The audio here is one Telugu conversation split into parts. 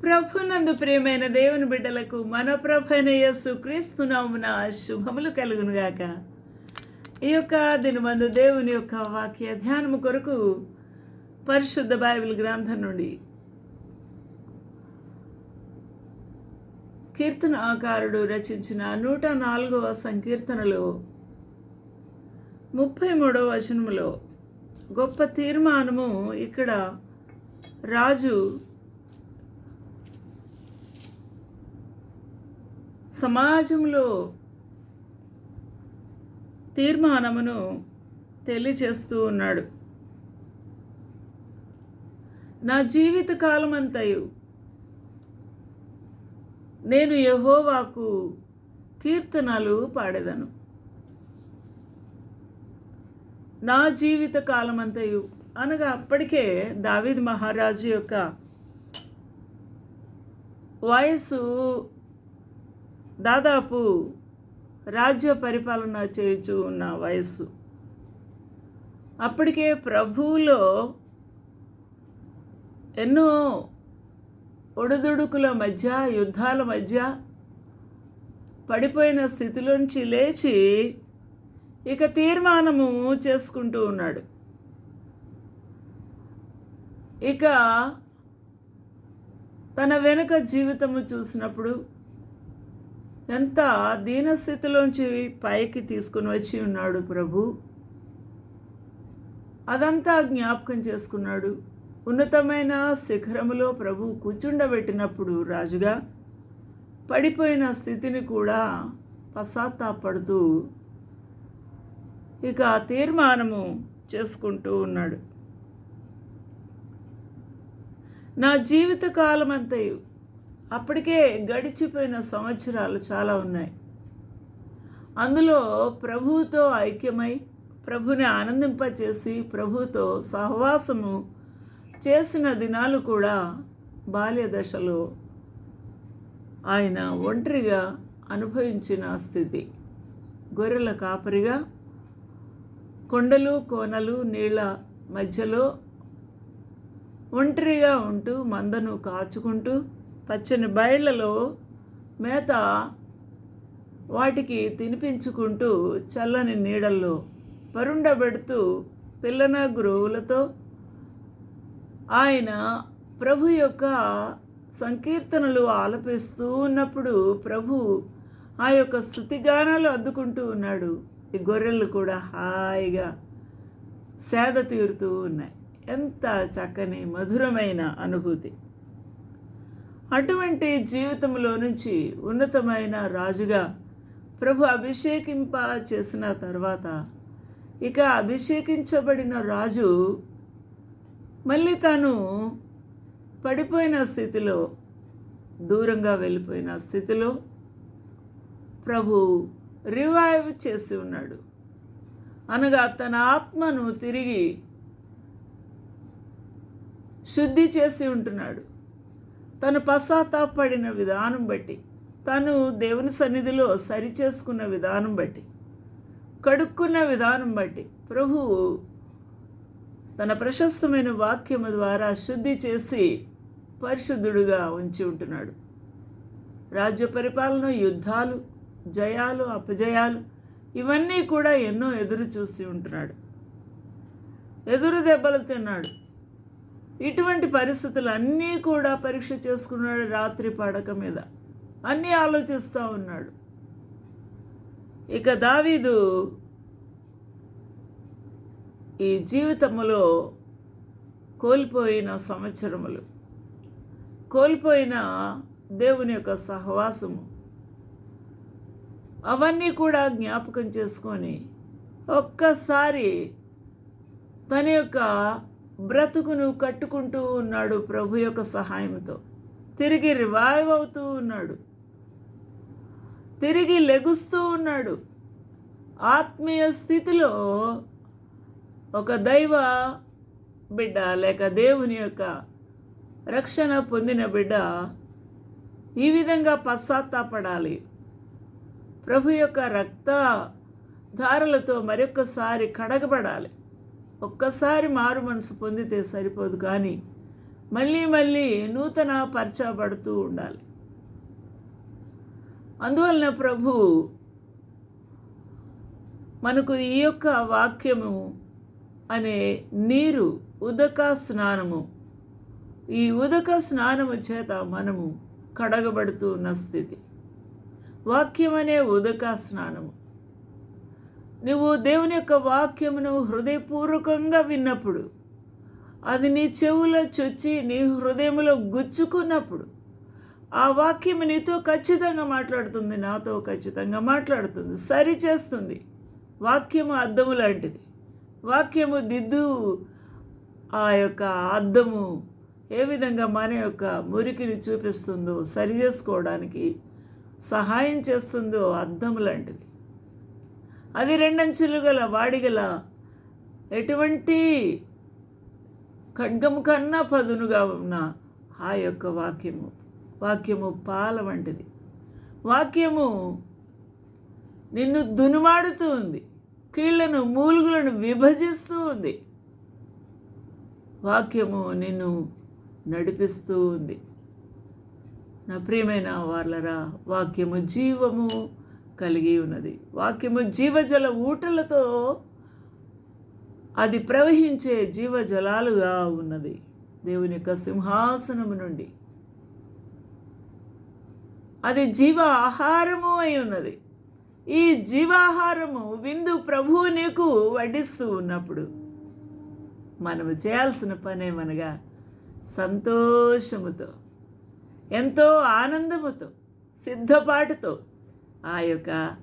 ప్రభునందు ప్రియమైన దేవుని బిడ్డలకు మన ప్రభైన యేసు క్రీస్తునామున శుభములు కలుగునుగాక. ఈ యొక్క దినమందు దేవుని యొక్క వాక్య ధ్యానము కొరకు పరిశుద్ధ బైబిల్ గ్రంథం నుండి కీర్తన ఆకారుడు రచించిన నూట నాలుగవ సంకీర్తనలో ముప్పై మూడవ వచనములో గొప్ప తీర్మానము ఇక్కడ రాజు సమాజంలో తీర్మానమును తెలియచేస్తూ ఉన్నాడు. నా జీవిత కాలమంతయు నేను యహోవాకు కీర్తనలు పాడేదను. నా జీవిత కాలమంతయు అనగా అప్పటికే దావిద్ మహారాజు యొక్క వయసు దాదాపు రాజ్య పరిపాలన చేయుచు ఉన్న వయస్సు. అప్పటికే ప్రభువులో ఎన్నో ఒడిదుడుకుల మధ్య యుద్ధాల మధ్య పడిపోయిన స్థితిలోంచి లేచి ఇక తీర్మానము చేసుకుంటూ ఉన్నాడు. ఇక తన వెనుక జీవితము చూసినప్పుడు ఎంత దీనస్థితిలోంచి పైకి తీసుకుని వచ్చి ఉన్నాడు ప్రభు? అదంతా జ్ఞాపకం చేసుకున్నాడు. ఉన్నతమైన శిఖరములో ప్రభు కూర్చుండబెట్టినప్పుడు రాజుగా పడిపోయిన స్థితిని కూడా పశ్చాత్తాపడుతూ ఇక తీర్మానము చేసుకుంటూ ఉన్నాడు. నా జీవిత అంతయు అప్పటికే గడిచిపోయిన సంవత్సరాలు చాలా ఉన్నాయి. అందులో ప్రభువుతో ఐక్యమై ప్రభుని ఆనందింపచేసి ప్రభుతో సహవాసము చేసిన దినాలు కూడా బాల్య దశలో ఆయన ఒంటరిగా అనుభవించిన స్థితి. గొర్రెల కాపరిగా కొండలు కోనలు నీళ్ళ మధ్యలో ఒంటరిగా ఉంటూ మందను కాచుకుంటూ పచ్చని బయళ్ళలో మేత వాటికి తినిపించుకుంటూ చల్లని నీడల్లో పరుండబెడుతూ పిల్లన గురువులతో ఆయన ప్రభు యొక్క సంకీర్తనలు ఆలపిస్తూ ఉన్నప్పుడు ప్రభు ఆ యొక్క స్థుతిగానాలు అద్దుకుంటూ ఉన్నాడు. ఈ గొర్రెలు కూడా హాయిగా సేద తీరుతూ ఉన్నాయి. ఎంత చక్కని మధురమైన అనుభూతి. అటువంటి జీవితంలో నుంచి ఉన్నతమైన రాజుగా ప్రభు అభిషేకింప చేసిన తర్వాత ఇక అభిషేకించబడిన రాజు మళ్ళీ తాను పడిపోయిన స్థితిలో దూరంగా వెళ్ళిపోయిన స్థితిలో ప్రభు రివైవ్ చేసి ఉన్నాడు. అనగా తన ఆత్మను తిరిగి శుద్ధి చేసి ఉంటున్నాడు. తను పశ్చాత్తాపడిన విధానం బట్టి తను దేవుని సన్నిధిలో సరిచేసుకున్న విధానం బట్టి కడుక్కున్న విధానం బట్టి ప్రభువు తన ప్రశస్తమైన వాక్యము ద్వారా శుద్ధి చేసి పరిశుద్ధుడుగా ఉంచి ఉంటున్నాడు. రాజ్య పరిపాలన యుద్ధాలు జయాలు అపజయాలు ఇవన్నీ కూడా ఎన్నో ఎదురు చూసి ఉంటున్నాడు. ఎదురు దెబ్బలు తిన్నాడు. ఇటువంటి పరిస్థితులు అన్నీ కూడా పరీక్ష చేసుకున్నాడు రాత్రి పడక మీద. అన్నీ ఆలోచిస్తూ ఉన్నాడు. ఇక దావీదు ఈ జీవితములో కోల్పోయిన సంవత్సరములు కోల్పోయిన దేవుని యొక్క సహవాసము అవన్నీ కూడా జ్ఞాపకం చేసుకొని ఒక్కసారి తన యొక్క బ్రతుకును కట్టుకుంటూ ఉన్నాడు ప్రభు యొక్క సహాయంతో తిరిగి రివైవ్ అవుతూ ఉన్నాడు. తిరిగి లెగుస్తూ ఉన్నాడు. ఆత్మీయ స్థితిలో ఒక దైవ బిడ్డ లేక దేవుని యొక్క రక్షణ పొందిన బిడ్డ ఈ విధంగా పశ్చాత్తాపడాలి. ప్రభు యొక్క రక్త ధారలతో మరొకసారి కడగబడాలి. ఒక్కసారి మారు మనసు పొందితే సరిపోదు కానీ మళ్ళీ మళ్ళీ నూతన పరచబడుతూ ఉండాలి. అందువలన ప్రభు మనకు ఈ యొక్క వాక్యము అనే నీరు ఉదక స్నానము ఈ ఉదక స్నానము చేత మనము కడగబడుతూ ఉన్న స్థితి. వాక్యం అనే ఉదక స్నానము. నువ్వు దేవుని యొక్క వాక్యమును హృదయపూర్వకంగా విన్నప్పుడు అది నీ చెవులో చొచ్చి నీ హృదయంలో గుచ్చుకున్నప్పుడు ఆ వాక్యం నీతో ఖచ్చితంగా మాట్లాడుతుంది నాతో ఖచ్చితంగా మాట్లాడుతుంది సరి చేస్తుంది వాక్యము అద్దము లాంటిది. వాక్యము దిద్దు ఆ యొక్క అద్దము ఏ విధంగా మన యొక్క మురికిని చూపిస్తుందో సరి చేసుకోవడానికి సహాయం చేస్తుందో అద్దం లాంటిది. అది రెండంచులు గల వాడిగల ఎటువంటి ఖడ్గము కన్నా పదునుగా ఉన్న ఆ యొక్క వాక్యము. వాక్యము పాల వంటిది. వాక్యము నిన్ను దునుమాడుతూ ఉంది. కీళ్ళను మూలుగులను విభజిస్తూ ఉంది. వాక్యము నిన్ను నడిపిస్తూ ఉంది. నా ప్రియమైన వాళ్ళరా వాక్యము జీవము కలిగి ఉన్నది. వాక్యము జీవజల ఊటలతో అది ప్రవహించే జీవజలాలుగా ఉన్నది. దేవుని యొక్క సింహాసనము నుండి. అది జీవ ఆహారము అయి ఉన్నది. ఈ జీవాహారము విందు ప్రభువు నీకు వడ్డిస్తూ ఉన్నప్పుడు మనము చేయాల్సిన పనేమనగా సంతోషముతో ఎంతో ఆనందముతో సిద్ధపాటుతో ఆ యొక్క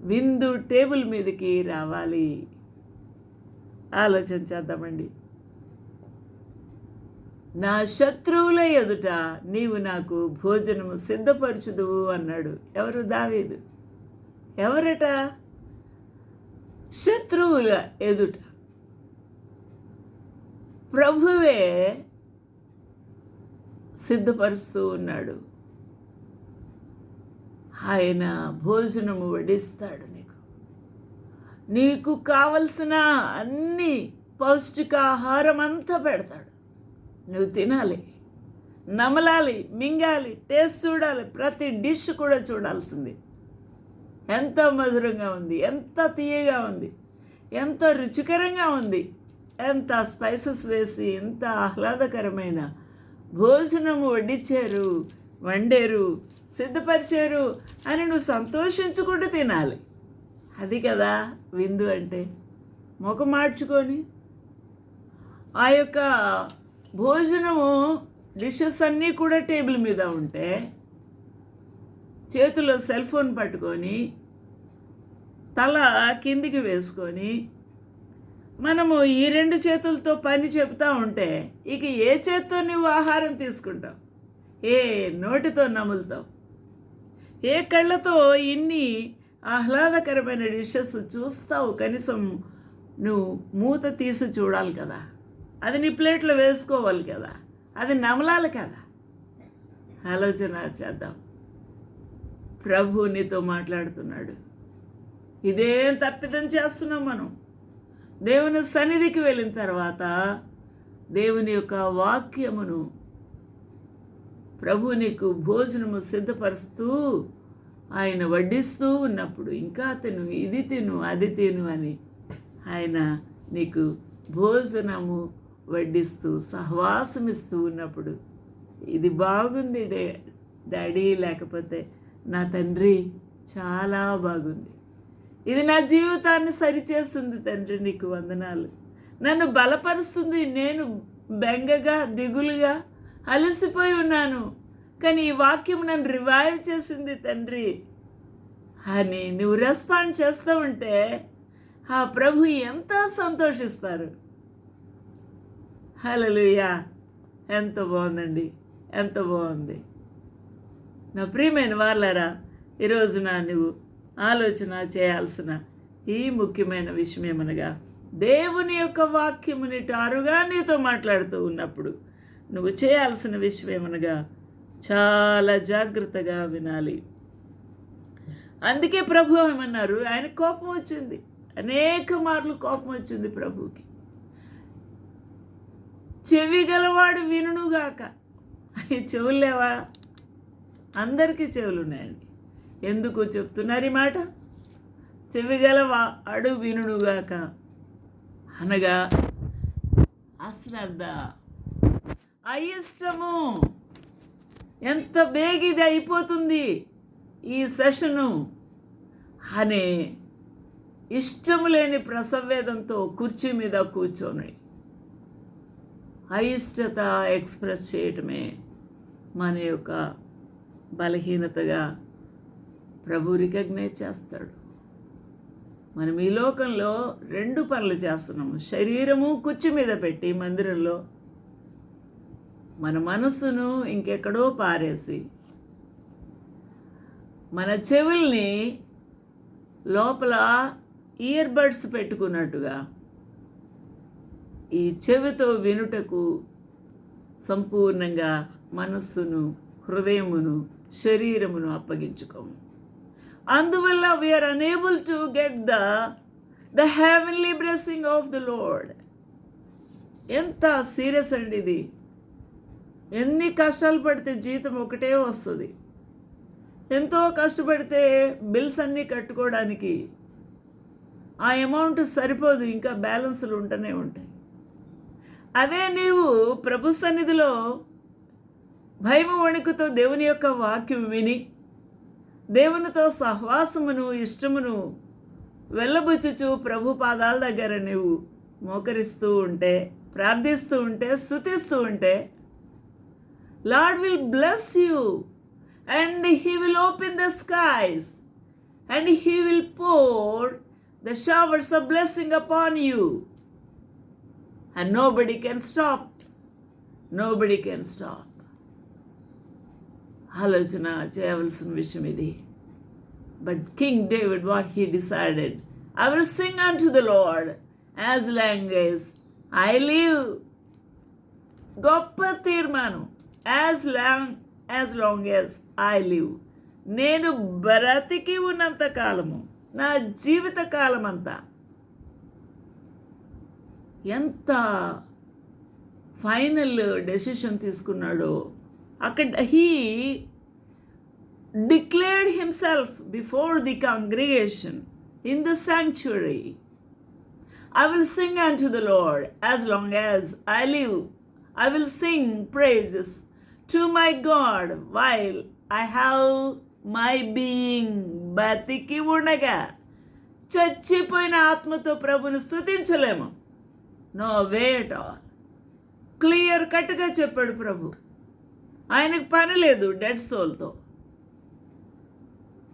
విందు టేబుల్ మీదకి రావాలి. ఆలోచన చేద్దామండి. నా శత్రువుల ఎదుట నీవు నాకు భోజనము సిద్ధపరచుదువు అన్నాడు. ఎవరు దావీదు? ఎవరట? శత్రువుల ఎదుట. ప్రభువే సిద్ధపరుస్తూ ఉన్నాడు. ఆయన భోజనము వడిస్తాడు నీకు. నీకు కావలసిన అన్ని పౌష్టికాహారం అంతా పెడతాడు. నువ్వు తినాలి నమలాలి మింగాలి టేస్ట్ చూడాలి ప్రతి డిష్ కూడా చూడాల్సింది. ఎంత మధురంగా ఉంది ఎంత తీయగా ఉంది ఎంత రుచికరంగా ఉంది ఎంత స్పైసెస్ వేసి ఎంత ఆహ్లాదకరమైన భోజనము వడ్డించారు వండారు సిద్ధపరిచారు అని నువ్వు సంతోషించుకుంటూ తినాలి. అది కదా విందు అంటే. ముఖం మార్చుకొని ఆ యొక్క భోజనము డిషెస్ అన్నీ కూడా టేబుల్ మీద ఉంటే చేతిలో సెల్ ఫోన్ పట్టుకొని తల కిందికి వేసుకొని మనము ఈ రెండు చేతులతో పని చెప్తా ఉంటే ఇక ఏ చేత్తో నువ్వు ఆహారం తీసుకుంటావు? ఏ నోటితో నములుతావు? ఏ కళ్ళతో ఇన్ని ఆహ్లాదకరమైన డిషెస్ చూస్తావు? కనీసం నువ్వు మూత తీసి చూడాలి కదా. అది నీ ప్లేట్లో వేసుకోవాలి కదా. అది నమలాలి కదా. ఆలోచన చేద్దాం. ప్రభు నీతో మాట్లాడుతున్నాడు. ఇదేం తప్పిదం చేస్తున్నాం మనం? దేవుని సన్నిధికి వెళ్ళిన తర్వాత దేవుని యొక్క వాక్యమును ప్రభు నీకు భోజనము సిద్ధపరుస్తూ ఆయన వడ్డిస్తూ ఉన్నప్పుడు ఇంకా తిను ఇది తిను అది తిను అని ఆయన నీకు భోజనము వడ్డిస్తూ సహవాసమిస్తూ ఉన్నప్పుడు ఇది బాగుంది డే డాడీ లేకపోతే నా తండ్రి చాలా బాగుంది. ఇది నా జీవితాన్ని సరిచేస్తుంది తండ్రి నీకు వందనాలు. నన్ను బలపరుస్తుంది నేను బెంగగా దిగులుగా అలసిపోయి ఉన్నాను. కానీ ఈ వాక్యం నన్ను రివైవ్ చేసింది తండ్రి. అని నువ్వు రెస్పాండ్ చేస్తూ ఉంటే ఆ ప్రభు ఎంత సంతోషిస్తారు. హలలుయా ఎంత బాగుందండి. ఎంత బాగుంది. నా ప్రియమైన వాళ్ళరా నా నువ్వు ఆలోచన చేయాల్సిన ఈ ముఖ్యమైన విషయం ఏమనగా దేవుని యొక్క వాక్యముని టారుగా నీతో మాట్లాడుతూ ఉన్నప్పుడు నువ్వు చేయాల్సిన విషయం ఏమనగా చాలా జాగ్రత్తగా వినాలి. అందుకే ప్రభు ఏమన్నారు? ఆయన కోపం వచ్చింది. అనేక మార్లు కోపం వచ్చింది ప్రభుకి. చెవి గలవాడు వినుగాక చెవులు లేవా? అందరికీ చెవులు ఉన్నాయండి. ఎందుకు చెప్తున్నారు ఈ మాట? చెవి గలవాడు వినుగాక అనగా అశ్రద్ధ అయిష్టము. ఎంత బేగ ఇది అయిపోతుంది ఈ సెషను? అనే ఇష్టము లేని ప్రసవేదంతో కుర్చీ మీద కూర్చొని అయిష్టత ఎక్స్ప్రెస్ చేయటమే మన యొక్క బలహీనతగా ప్రభు రికగ్నైజ్ చేస్తాడు. మనం ఈ లోకంలో రెండు పనులు చేస్తున్నాము. శరీరము కుర్చీ మీద పెట్టి మందిరంలో మన మనసును ఇంకెక్కడో పారేసి మన చెవుల్ని లోపల ఇయర్ బడ్స్ పెట్టుకున్నట్టుగా ఈ చెవితో వినుటకు సంపూర్ణంగా మనస్సును హృదయమును శరీరమును అప్పగించుకోము. అందువల్ల we are unable to get the the heavenly blessing of the Lord ఎంత సీరియస్ అండి ఇది. ఎన్ని కష్టాలు పడితే జీతం ఒకటే వస్తుంది. ఎంతో కష్టపడితే బిల్స్ అన్నీ కట్టుకోవడానికి ఆ అమౌంట్ సరిపోదు ఇంకా బ్యాలెన్స్లు ఉంటూనే ఉంటాయి. అదే నీవు ప్రభు సన్నిధిలో భయము వణుకుతో దేవుని యొక్క వాక్యం విని దేవునితో సహవాసమును ఇష్టమును వెళ్ళబుచ్చుచు ప్రభు పాదాల దగ్గర నువ్వు మోకరిస్తూ ఉంటే ప్రార్థిస్తూ ఉంటే స్థుతిస్తూ ఉంటే Lord will bless you and he will open the skies and he will pour the showers of blessing upon you and nobody can stop nobody can stop ఆలోచన చేయవలసిన విషయం ఇది but king David what he decided I will sing unto the Lord as long as I live గొప్ప తీర్మానం as long as long as I live నేను బ్రతికి ఉన్నంత కాలము నా జీవిత కాలం అంతా ఎంత ఫైనల్ డెసిషన్ తీసుకున్నాడో అక్కడ he declared himself before the congregation in the sanctuary I will sing unto the Lord as long as I live. I will sing praises to my God while I have my being బతికి ఉండగా చచ్చిపోయిన ఆత్మతో ప్రభుని స్థుతించలేము no way at all clear కట్గా చెప్పాడు ప్రభు. ఆయనకు పని లేదు డెడ్ సోల్తో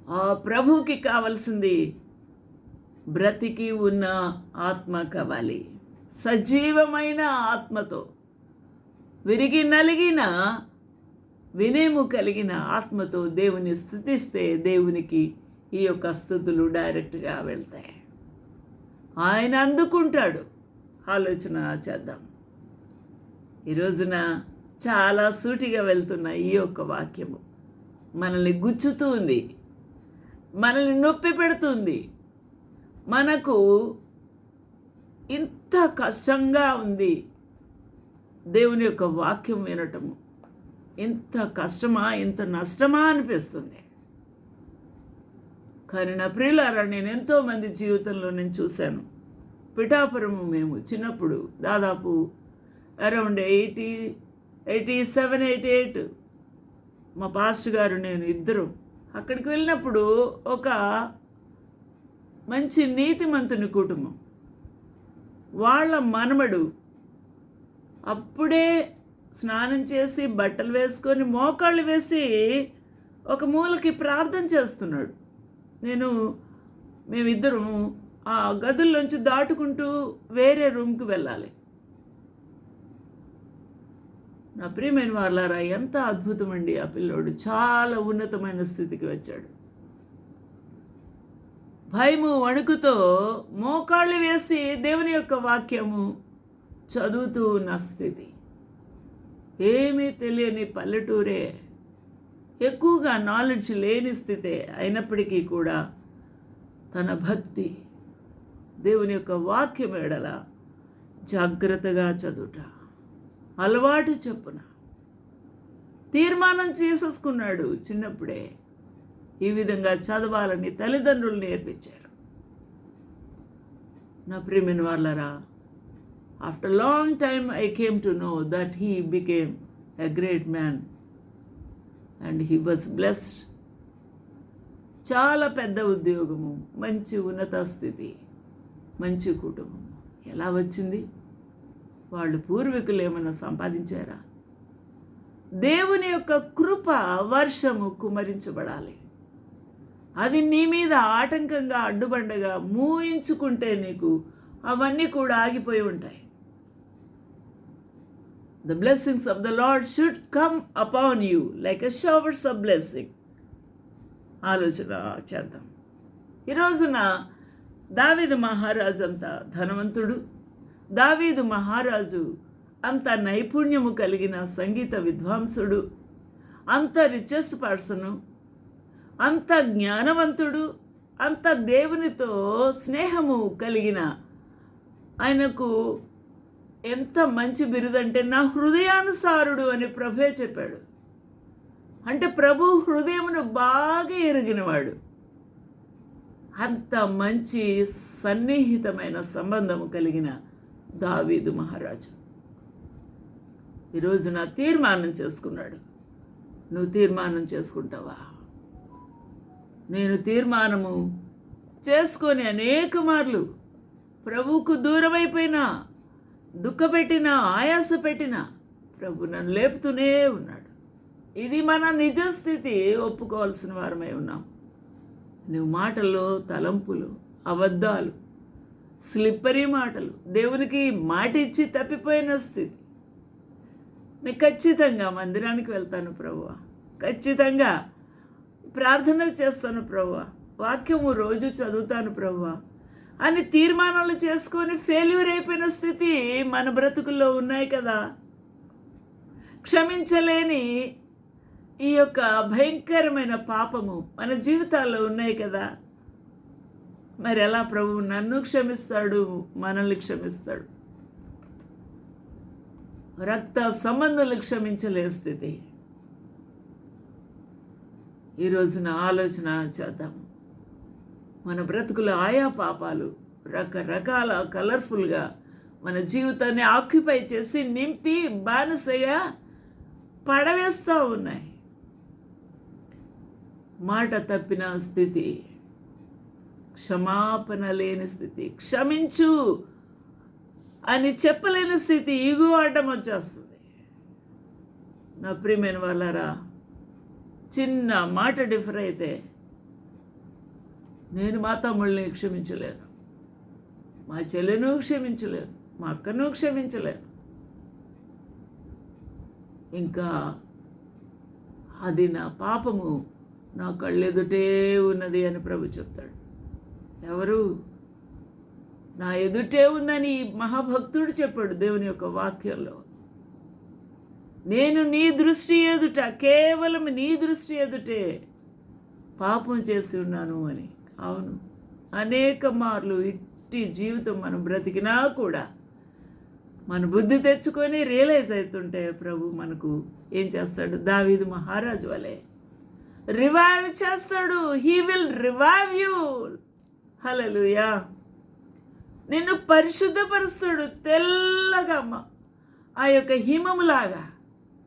ఆ ప్రభుకి కావలసింది బ్రతికి ఉన్న ఆత్మ కావాలి. సజీవమైన ఆత్మతో. విరిగి నలిగిన వినయము కలిగిన ఆత్మతో దేవుని స్థుతిస్తే దేవునికి ఈ యొక్క స్థుతులు డైరెక్ట్గా వెళ్తాయి. ఆయన అందుకుంటాడు. ఆలోచన చేద్దాం. ఈ రోజున చాలా సూటిగా వెళ్తున్న ఈ యొక్క వాక్యము మనల్ని గుచ్చుతుంది మనల్ని నొప్పి పెడుతుంది. మనకు ఇంత కష్టంగా ఉంది దేవుని యొక్క వాక్యం వినటము. ఇంత కష్టమా ఇంత నష్టమా అనిపిస్తుంది. కానీ నా ప్రియులారా నేను ఎంతోమంది జీవితంలో నేను చూశాను. పిఠాపురము మేము చిన్నప్పుడు దాదాపు around eighty eighty seven eighty eight మా పాస్టర్ గారు నేను ఇద్దరు అక్కడికి వెళ్ళినప్పుడు ఒక మంచి నీతిమంతుని కుటుంబం. వాళ్ళ మనమడు అప్పుడే స్నానం చేసి బట్టలు వేసుకొని మోకాళ్ళు వేసి ఒక మూలకి ప్రార్థన చేస్తున్నాడు. నేను మేమిద్దరం ఆ గదుల్లోంచి దాటుకుంటూ వేరే రూమ్కి వెళ్ళాలి. నా ప్రియమైన వాళ్ళారా ఎంత అద్భుతం అండి ఆ పిల్లోడు. చాలా ఉన్నతమైన స్థితికి వచ్చాడు. భయము వణుకుతో మోకాళ్ళు వేసి దేవుని యొక్క వాక్యము చదువుతూ ఉన్న స్థితి. ఏమీ తెలియని పల్లెటూరే. ఎక్కువగా నాలెడ్జ్ లేని స్థితే అయినప్పటికీ కూడా తన భక్తి దేవుని యొక్క వాక్యం ఎడల జాగ్రత్తగా చదువుట. అలవాటు చెప్పున. తీర్మానం చేసేసుకున్నాడు చిన్నప్పుడే. ఈ విధంగా చదవాలని తల్లిదండ్రులు నేర్పించారు. నా ప్రియమైన వాళ్ళరా after long time I came to know that he became a great man and he was blessed చాలా పెద్ద ఉద్యోగము మంచి ఉన్నత స్థితి మంచి కుటుంబం. ఎలా వచ్చింది? వాళ్ళు పూర్వీకులు ఏమైనా సంపాదించారా? దేవుని యొక్క కృప వర్షము కుమరించబడాలి. అది నీ మీద ఆటంకంగా అడ్డుబండగా మూయించుకుంటే నీకు అవన్నీ కూడా ఆగిపోయి ఉంటాయి. The blessings of the Lord should come upon you like a showers of blessing ఆలోచన చేద్దాం. ఈ రోజున దావీదు మహారాజు అంత ధనవంతుడు. దావీదు మహారాజు అంత నైపుణ్యము కలిగిన సంగీత విద్వాంసుడు. అంత రిచెస్ట్ పర్సను అంత జ్ఞానవంతుడు. అంత దేవునితో స్నేహము కలిగిన ఆయనకు ఎంత మంచి బిరుదంటే నా హృదయానుసారుడు అని ప్రభే చెప్పాడు. అంటే ప్రభు హృదయమును బాగా ఎరిగినవాడు. అంత మంచి సన్నిహితమైన సంబంధము కలిగిన దావీదు మహారాజు. ఈరోజు నా తీర్మానం చేసుకున్నాడు. నువ్వు తీర్మానం చేసుకుంటావా? నేను తీర్మానము చేసుకొని అనేక మార్లు ప్రభువుకు దూరమైపోయినా దుఃఖపెట్టిన ఆయాస పెట్టిన ప్రభు నన్ను లేపుతూనే ఉన్నాడు. ఇది మన నిజ స్థితి ఒప్పుకోవాల్సిన వారమై ఉన్నాం. నువ్వు మాటల్లో తలంపులు అబద్ధాలు స్లిప్పరీ మాటలు దేవునికి మాట ఇచ్చి తప్పిపోయిన స్థితి. నేను ఖచ్చితంగా మందిరానికి వెళ్తాను ప్రభువ ఖచ్చితంగా ప్రార్థన చేస్తాను ప్రభువ వాక్యము రోజు చదువుతాను ప్రభువ అని తీర్మానాలు చేసుకొని ఫెయిల్యూర్ అయిపోయిన స్థితి మన బ్రతుకుల్లో ఉన్నాయి కదా. క్షమించలేని ఈ యొక్క భయంకరమైన పాపము మన జీవితాల్లో ఉన్నాయి కదా. మరి ఎలా ప్రభు నన్ను క్షమిస్తాడు మనల్ని క్షమిస్తాడు? రక్త సంబంధాలు క్షమించలే స్థితి. ఈరోజున ఆలోచన చేద్దాం మన బ్రతుకుల ఆయా పాపాలు రకరకాల కలర్ఫుల్గా మన జీవితాన్ని ఆక్యుపై చేసి నింపి బానిసగా పడవేస్తూ ఉన్నాయి. మాట తప్పిన స్థితి క్షమాపణ లేని స్థితి క్షమించు అని చెప్పలేని స్థితి ఈగో అడ్డం వచ్చేస్తుంది. నా ప్రియమైన వాళ్ళారా చిన్న మాట డిఫర్ అయితే నేను మా తమ్ముళ్ళని క్షమించలేను. మా చెల్లెను క్షమించలేను మా అక్కను క్షమించలేను. ఇంకా అది నా పాపము నా కళ్ళెదుటే ఉన్నది అని ప్రభు చెప్తాడు. ఎవరు? నా ఎదుటే ఉందని మహాభక్తుడు చెప్పాడు దేవుని యొక్క వాక్యంలో. నేను నీ దృష్టి ఎదుట కేవలం నీ దృష్టి ఎదుటే పాపం చేసి ఉన్నాను అని. అవును. అనేక మార్లు ఇట్టి జీవితం మనం బ్రతికినా కూడా మన బుద్ధి తెచ్చుకొని రియలైజ్ అవుతుంటే ప్రభు మనకు ఏం చేస్తాడు? దావీదు మహారాజు వలె. రివైవ్ చేస్తాడు. He will revive you. Hallelujah నిన్ను పరిశుద్ధపరుస్తాడు తెల్లగా అమ్మ. ఆ యొక్క హిమములాగా.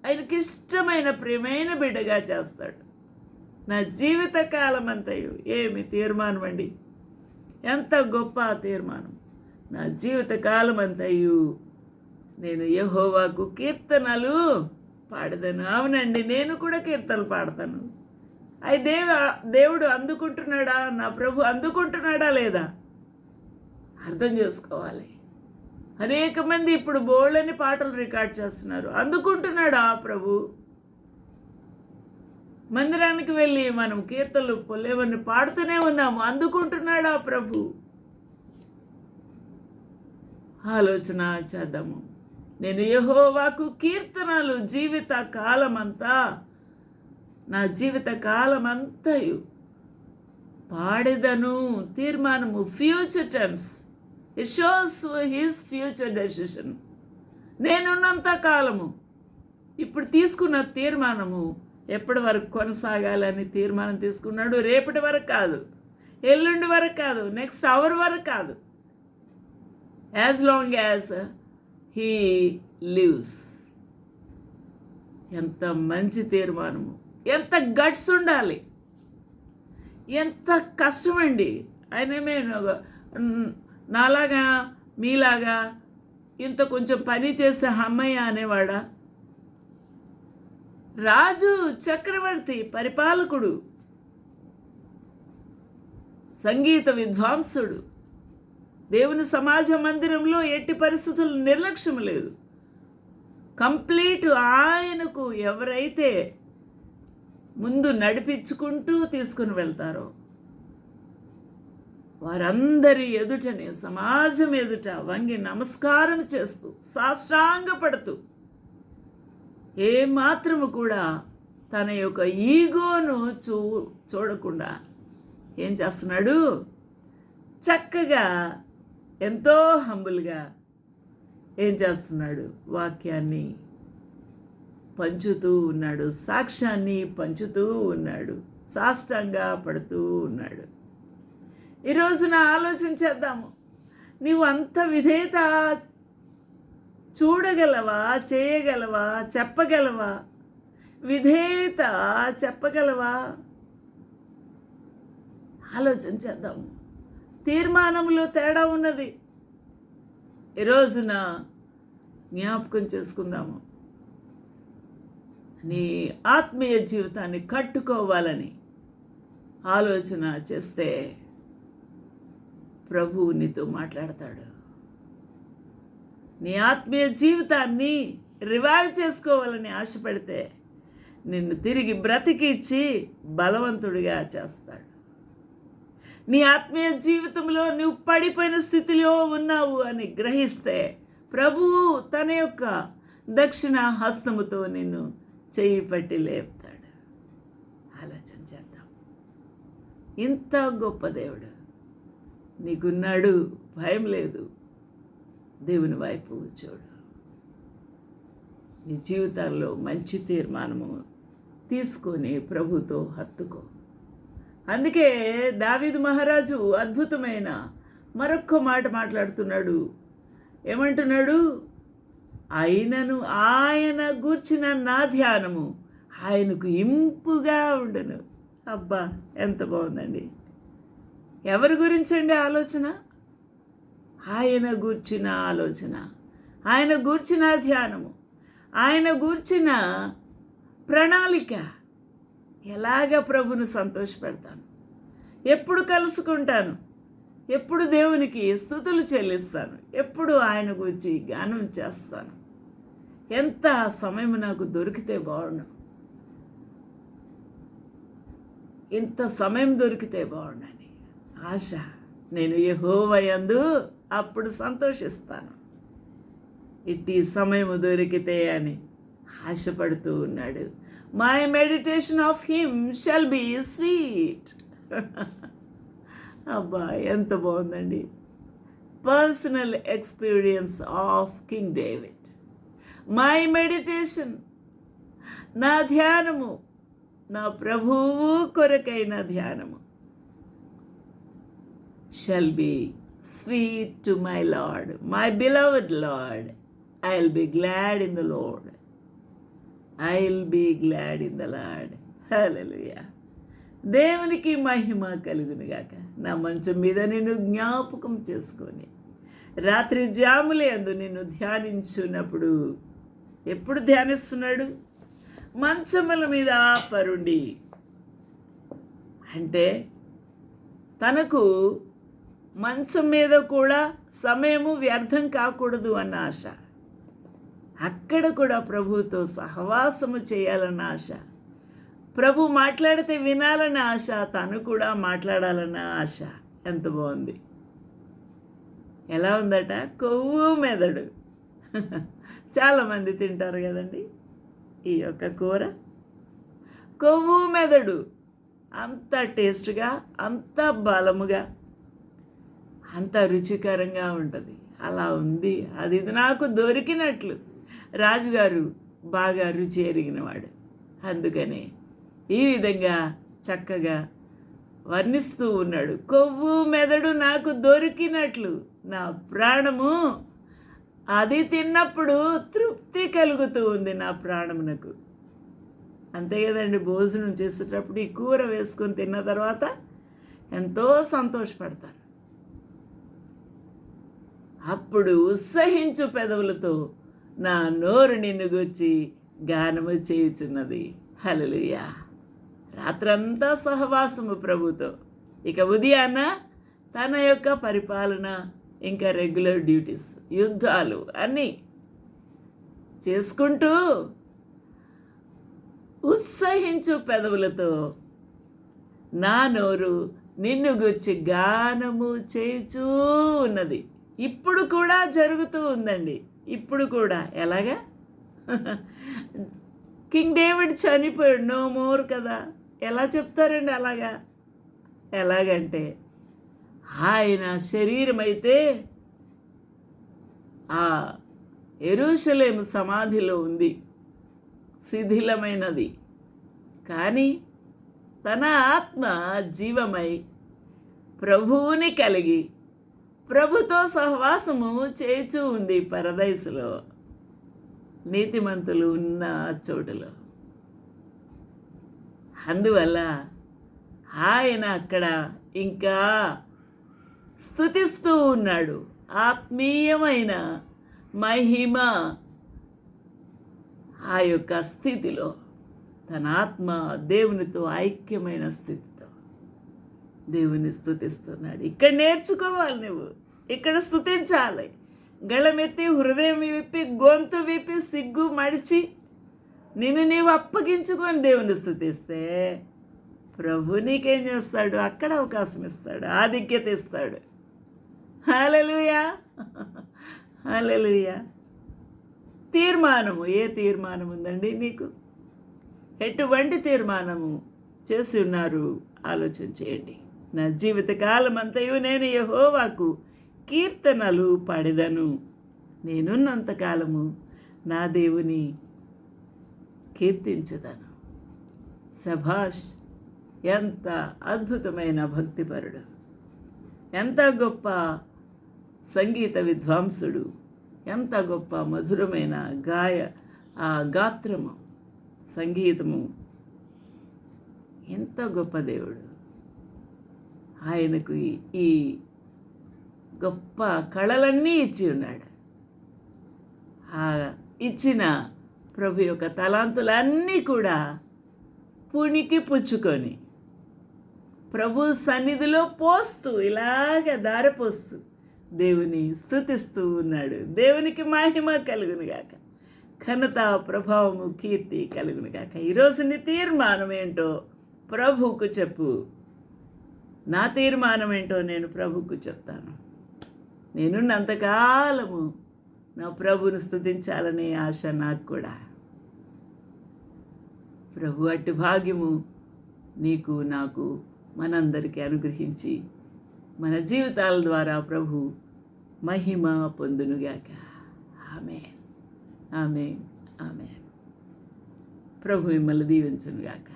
ఆయనకి ఇష్టమైన ప్రియమైన బిడ్డగా చేస్తాడు. నా జీవితకాలం అంతయు ఏమి తీర్మానం అండి ఎంత గొప్ప తీర్మానం. నా జీవితకాలం అంతయు నేను యహోవాకు కీర్తనలు పాడదాను అవునండి నేను కూడా కీర్తనలు పాడతాను. అవి దేవ దేవుడు అందుకుంటున్నాడా? నా ప్రభు అందుకుంటున్నాడా లేదా? అర్థం చేసుకోవాలి. అనేక మంది ఇప్పుడు బోళ్ళని పాటలు రికార్డ్ చేస్తున్నారు. అందుకుంటున్నాడా ప్రభు? మందిరానికి వెళ్ళి మనం కీర్తనలు పొల్లేవన్నీ పాడుతూనే ఉన్నాము. అందుకుంటున్నాడు ఆ ప్రభు? ఆలోచన చేద్దాము. నేను యహోవాకు కీర్తనలు జీవిత కాలమంతా నా జీవిత కాలమంతయు పాడేదను. తీర్మానము future tense. It shows his future decision నేనున్నంత కాలము ఇప్పుడు తీసుకున్న తీర్మానము ఎప్పటి వరకు కొనసాగాలని తీర్మానం తీసుకున్నాడు? రేపటి వరకు కాదు. ఎల్లుండి వరకు కాదు. నెక్స్ట్ అవర్ వరకు కాదు. As long as he lives ఎంత మంచి తీర్మానము. ఎంత గట్స్ ఉండాలి. ఎంత కష్టమండి. ఆయనేమే నాలాగా మీలాగా ఇంత కొంచెం పని చేసే అమ్మయ్య అనేవాడా? రాజు చక్రవర్తి పరిపాలకుడు. సంగీత విద్వాంసుడు. దేవుని సమాజ మందిరంలో ఎట్టి పరిస్థితులు నిర్లక్ష్యం లేదు. కంప్లీట్ ఆయనకు ఎవరైతే ముందు నడిపించుకుంటూ తీసుకుని వెళ్తారో వారందరి ఎదుటనే సమాజం ఎదుట వంగి నమస్కారం చేస్తూ సాష్టాంగపడుతూ ఏ మాత్రము కూడా తన యొక్క ఈగోను చూ చూడకుండా ఏం చేస్తున్నాడు? చక్కగా ఎంతో హంబుల్గా ఏం చేస్తున్నాడు? వాక్యాన్ని పంచుతూ ఉన్నాడు. సాక్ష్యాన్ని పంచుతూ ఉన్నాడు. సాష్టంగా పడుతూ ఉన్నాడు. ఈరోజున ఆలోచన చేద్దాము. నీవు అంత విధేయత చూడగలవా చేయగలవా చెప్పగలవా? విధేయత చెప్పగలవా? ఆలోచన చేద్దాము తీర్మానంలో తేడా ఉన్నది. ఈరోజున జ్ఞాపకం చేసుకుందాము. నీ ఆత్మీయ జీవితాన్ని కట్టుకోవాలని ఆలోచన చేస్తే ప్రభువు నీతో మాట్లాడతాడు. నీ ఆత్మీయ జీవితాన్ని రివైవ్ చేసుకోవాలని ఆశపడితే నిన్ను తిరిగి బ్రతికిచ్చి బలవంతుడిగా చేస్తాడు. నీ ఆత్మీయ జీవితంలో నువ్వు పడిపోయిన స్థితిలో ఉన్నావు అని గ్రహిస్తే ప్రభువు తన యొక్క దక్షిణ హస్తముతో నిన్ను చేయి పట్టి లేపుతాడు. ఆలోచన చేద్దాం. ఇంత గొప్ప దేవుడు. నీకున్నాడు భయం లేదు. దేవుని వైపు చూడు. నీ జీవితాల్లో మంచి తీర్మానము తీసుకొని ప్రభుతో హత్తుకో. అందుకే దావిద్ మహారాజు అద్భుతమైన మరొక్క మాట మాట్లాడుతున్నాడు. ఏమంటున్నాడు? అయినను ఆయన గూర్చిన నా ధ్యానము ఆయనకు ఇంపుగా ఉండను. అబ్బా ఎంత బాగుందండి. ఎవరి గురించండి ఆలోచన? ఆయన గూర్చిన ఆలోచన ఆయన గూర్చిన ధ్యానము ఆయన గూర్చిన ప్రణాళిక ఎలాగ ప్రభును సంతోషపెడతాను? ఎప్పుడు కలుసుకుంటాను? ఎప్పుడు దేవునికి స్థుతులు చెల్లిస్తాను? ఎప్పుడు ఆయన గురించి గానం చేస్తాను? ఎంత సమయం నాకు దొరికితే బాగుండు. ఇంత సమయం దొరికితే బాగుండని ఆశ. నేను యహోవయందు అప్పుడు సంతోషిస్తాను. ఇట్టి సమయం దొరికితే అని ఆశపడుతూ ఉన్నాడు. My meditation of him shall be sweet అబ్బా ఎంత బాగుందండి. Personal experience of King David my meditation నా ధ్యానము నా ప్రభువు కొరకైన ధ్యానము shall be sweet to my Lord my beloved Lord I'll be glad in the Lord I will be glad in the Lord hallelujah దేవునికి మహిమ కలుగునుగాక నా మంచం మీద నిన్ను జ్ఞాపకం చేసుకొని రాత్రి జాములే అందు నిన్ను ధ్యానించున్నప్పుడు ఎప్పుడు ధ్యానిస్తున్నాడు? మంచముల మీద పరుండి. అంటే తనకు మంచం మీద కూడా సమయము వ్యర్థం కాకూడదు అన్న ఆశ. అక్కడ కూడా ప్రభువుతో సహవాసము చేయాలన్న ఆశ. ప్రభు మాట్లాడితే వినాలన్న ఆశ తను కూడా మాట్లాడాలన్న ఆశ. ఎంత బాగుంది. ఎలా ఉందట? కొవ్వు మెదడు. చాలామంది తింటారు కదండి. ఈ యొక్క కూర. కొవ్వు మెదడు. అంత టేస్ట్గా అంత బలముగా. అంత రుచికరంగా ఉంటుంది. అలా ఉంది. అది ఇది నాకు దొరికినట్లు. రాజుగారు బాగా రుచి ఎరిగినవాడు. అందుకనే ఈ విధంగా చక్కగా వర్ణిస్తూ ఉన్నాడు. కొవ్వు మెదడు నాకు దొరికినట్లు. నా ప్రాణము. అది తిన్నప్పుడు తృప్తి కలుగుతూ ఉంది నా ప్రాణమునకు. అంతే కదండి భోజనం చేసేటప్పుడు ఈ కూర వేసుకొని తిన్న తర్వాత ఎంతో సంతోషపడతాను. అప్పుడు ఉత్సహించు పెదవులతో నా నోరు నిన్ను గుచ్చి గానము చేయుచున్నది. హలలుయా రాత్రంతా సహవాసము ప్రభుతో. ఇక ఉదయాన తన యొక్క పరిపాలన ఇంకా రెగ్యులర్ డ్యూటీస్ యుద్ధాలు అన్నీ చేసుకుంటూ ఉత్సహించు పెదవులతో నా నోరు నిన్ను గుచ్చి గానము చేయుచూ ఉన్నది ఇప్పుడు కూడా జరుగుతూ ఉందండి. ఇప్పుడు కూడా. ఎలాగా? కింగ్ డేవిడ్ చనిపోయాడు. నో మోర్ కదా. ఎలా చెప్తారండి అలాగా? ఎలాగంటే ఆయన శరీరం అయితే ఆ ఎరుషలేం సమాధిలో ఉంది. శిథిలమైనది. కానీ తన ఆత్మ జీవమై ప్రభువుని కలిగి ప్రభుతో సహవాసము చేచూ ఉంది పరదైసులో నీతిమంతులు ఉన్న చోటులో. అందువల్ల ఆయన అక్కడ ఇంకా స్థుతిస్తూ ఉన్నాడు. ఆత్మీయమైన మహిమ ఆ యొక్క స్థితిలో. తన ఆత్మ దేవునితో ఐక్యమైన స్థితి. దేవుని స్థుతిస్తున్నాడు. ఇక్కడ నేర్చుకోవాలి నువ్వు. ఇక్కడ స్థుతించాలి. గళమెత్తి హృదయం విప్పి గొంతు విప్పి సిగ్గు మడిచి నిన్ను నీవు అప్పగించుకొని దేవుని స్థుతిస్తే ప్రభు నీకేం చేస్తాడు? అక్కడ అవకాశం ఇస్తాడు. ఆధిక్యత ఇస్తాడు. Hallelujah hallelujah తీర్మానము. ఏ తీర్మానం ఉందండి నీకు? ఎటువంటి తీర్మానము చేసి ఉన్నారు? ఆలోచన చేయండి. నా జీవిత అంతయు నేను యహోవాకు కీర్తనలు పాడేదను. నేనున్నంతకాలము నా దేవుని కీర్తించదను. సభాష్ ఎంత అద్భుతమైన భక్తిపరుడు. ఎంత గొప్ప సంగీత విద్వాంసుడు. ఎంత గొప్ప మధురమైన గాయ ఆ గాత్రము సంగీతము. ఎంత గొప్ప దేవుడు. ఆయనకు ఈ- గొప్ప కళలన్నీ ఇచ్చి ఉన్నాడు. ఆ ఇచ్చిన ప్రభు యొక్క తలాంతులన్నీ కూడా పుణికి పుచ్చుకొని ప్రభు సన్నిధిలో పోస్తూ ఇలాగ దారపోస్తూ దేవుని స్థుతిస్తూ ఉన్నాడు. దేవునికి మహిమ కలుగునుగాక ఘనత ప్రభావము కీర్తి కలుగునుగాక ఈరోజు నీ తీర్మానం ఏంటో ప్రభువుకు చెప్పు. నా తీర్మానం ఏంటో నేను ప్రభుకు చెప్తాను. నేనున్నంతకాలము నా ప్రభుని స్థుతించాలనే ఆశ నాకు కూడా. ప్రభు అట్టి భాగ్యము నీకు నాకు మనందరికీ అనుగ్రహించి మన జీవితాల ద్వారా ప్రభు మహిమ పొందునుగాక. ఆమె ఆమె ఆమె ప్రభు మిమ్మల్ని దీవించునుగాక.